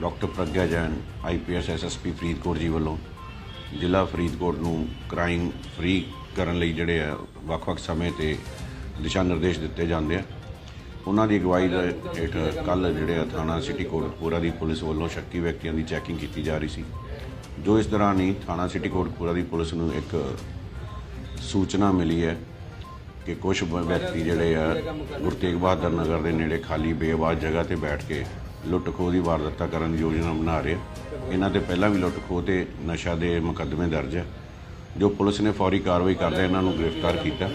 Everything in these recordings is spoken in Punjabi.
Doctor Pragya Jain IPS SSP Faridkot ji ਵੱਲੋਂ ਜ਼ਿਲ੍ਹਾ ਫਰੀਦਕੋਟ ਨੂੰ ਕ੍ਰਾਈਮ ਫ੍ਰੀ ਕਰਨ ਲਈ ਜਿਹੜੇ ਆ, ਵੱਖ-ਵੱਖ ਸਮੇਂ ਤੇ ਦਿਸ਼ਾ ਨਿਰਦੇਸ਼ ਦਿੱਤੇ ਜਾਂਦੇ ਆ। ਉਹਨਾਂ ਦੀ ਅਗਵਾਈ ਦੇ ਹੇਠ ਕੱਲ ਜਿਹੜੇ ਆ, ਥਾਣਾ ਸਿਟੀ ਕੋਟਕਪੂਰਾ ਦੀ ਪੁਲਿਸ ਵੱਲੋਂ ਸ਼ੱਕੀ ਵਿਅਕਤੀਆਂ ਦੀ ਚੈਕਿੰਗ ਕੀਤੀ ਜਾ ਰਹੀ ਸੀ। ਜੋ ਇਸ ਦੌਰਾਨ ਹੀ ਥਾਣਾ ਸਿਟੀ ਕੋਟਕਪੂਰਾ ਦੀ ਪੁਲਿਸ ਨੂੰ ਇੱਕ ਸੂਚਨਾ ਮਿਲੀ ਹੈ ਕਿ ਕੁਝ ਵਿਅਕਤੀ ਜਿਹੜੇ ਆ, ਗੁਰੂ ਤੇਗ ਬਹਾਦਰ ਨਗਰ ਦੇ ਨੇੜੇ ਖਾਲੀ ਬੇਆਵਾਜ਼ ਜਗ੍ਹਾ ਤੇ ਬੈਠ ਕੇ ਲੁੱਟ ਖੋਹ ਦੀ ਵਾਰਦਾਤਾਂ ਕਰਨ ਦੀ ਯੋਜਨਾ ਬਣਾ ਰਹੇ ਆ। ਇਹਨਾਂ ਤੇ ਪਹਿਲਾਂ ਵੀ ਲੁੱਟ ਖੋਹ ਤੇ ਨਸ਼ਾ ਦੇ ਮੁਕੱਦਮੇ ਦਰਜ ਹੈ ਜੋ ਪੁਲਿਸ ਨੇ ਫੌਰੀ ਕਾਰਵਾਈ ਕਰਦੇ ਇਹਨਾਂ ਨੂੰ ਗ੍ਰਿਫਤਾਰ ਕੀਤਾ।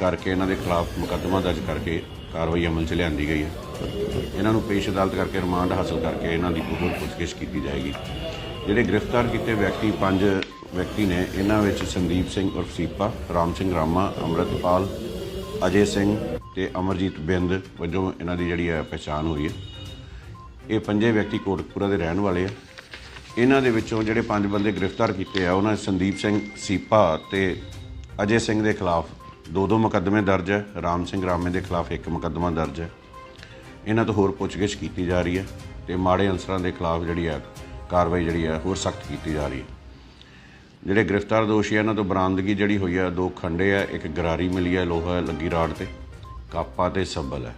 ਕਰਕੇ ਇਹਨਾਂ ਦੇ ਖਿਲਾਫ ਮੁਕੱਦਮਾ ਦਰਜ ਕਰਕੇ ਕਾਰਵਾਈ ਅਮਲ 'ਚ ਲਿਆਂਦੀ ਗਈ ਹੈ ਇਹਨਾਂ ਨੂੰ ਪੇਸ਼ ਅਦਾਲਤ ਕਰਕੇ ਰਿਮਾਂਡ ਹਾਸਲ ਕਰਕੇ ਇਹਨਾਂ ਦੀ ਹੋਰ ਪੁੱਛਗਿੱਛ ਕੀਤੀ ਜਾਏਗੀ। ਜਿਹੜੇ ਗ੍ਰਿਫਤਾਰ ਕੀਤੇ ਵਿਅਕਤੀ, ਪੰਜ ਵਿਅਕਤੀ ਨੇ, ਇਹਨਾਂ ਵਿੱਚ ਸੰਦੀਪ ਸਿੰਘ ਉਰਫ ਸੀਪਾ, ਰਾਮ ਸਿੰਘ ਰਾਮਾ ਅੰਮ੍ਰਿਤਪਾਲ ਅਜੇ ਸਿੰਘ ਤੇ ਅਮਰਜੀਤ ਬਿੰਦ ਵਜੋਂ ਇਹਨਾਂ ਦੀ ਜਿਹੜੀ ਹੈ ਪਛਾਣ ਹੋਈ ਹੈ। ਇਹ ਪੰਜੇ ਵਿਅਕਤੀ ਕੋਟਕਪੂਰਾ ਦੇ ਰਹਿਣ ਵਾਲੇ ਆ। ਇਹਨਾਂ ਦੇ ਵਿੱਚੋਂ ਜਿਹੜੇ ਪੰਜ ਬੰਦੇ ਗ੍ਰਿਫਤਾਰ ਕੀਤੇ ਆ, ਉਹਨਾਂ 'ਚ ਸੰਦੀਪ ਸਿੰਘ ਸੀਪਾ ਤੇ ਅਜੇ ਸਿੰਘ ਦੇ ਖਿਲਾਫ ਦੋ ਦੋ ਮੁਕੱਦਮੇ ਦਰਜ ਹੈ ਰਾਮ ਸਿੰਘ ਰਾਮੇ ਦੇ ਖਿਲਾਫ ਇੱਕ ਮੁਕੱਦਮਾ ਦਰਜ ਹੈ ਇਹਨਾਂ ਤੋਂ ਹੋਰ ਪੁੱਛਗਿੱਛ ਕੀਤੀ ਜਾ ਰਹੀ ਹੈ ਤੇ ਮਾੜੇ ਅਨਸਰਾਂ ਦੇ ਖਿਲਾਫ ਜਿਹੜੀ ਹੈ ਕਾਰਵਾਈ ਜਿਹੜੀ ਹੈ ਹੋਰ ਸਖਤ ਕੀਤੀ ਜਾ ਰਹੀ ਹੈ ਜਿਹੜੇ ਗ੍ਰਿਫਤਾਰ ਦੋਸ਼ੀ ਆ, ਇਹਨਾਂ ਤੋਂ ਬਰਾਮਦਗੀ ਜਿਹੜੀ ਹੋਈ ਹੈ ਦੋ ਖੰਡੇ ਆ, ਇੱਕ ਗਰਾਰੀ ਮਿਲੀ ਹੈ ਲੋਹਾ ਲੱਗੀ ਰਾੜ ਤੇ, ਕਾਪਾ ਤੇ ਸੱਬਲ ਹੈ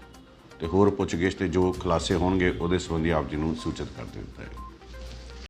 ਤੇ ਹੋਰ ਪੁੱਛਗਿੱਛ ਤੇ ਜੋ ਖੁਲਾਸੇ ਹੋਣਗੇ ਉਹਦੇ ਸੰਬੰਧੀ ਆਪ ਜੀ ਨੂੰ ਸੂਚਿਤ ਕਰ ਦਿੱਤਾ ਹੈ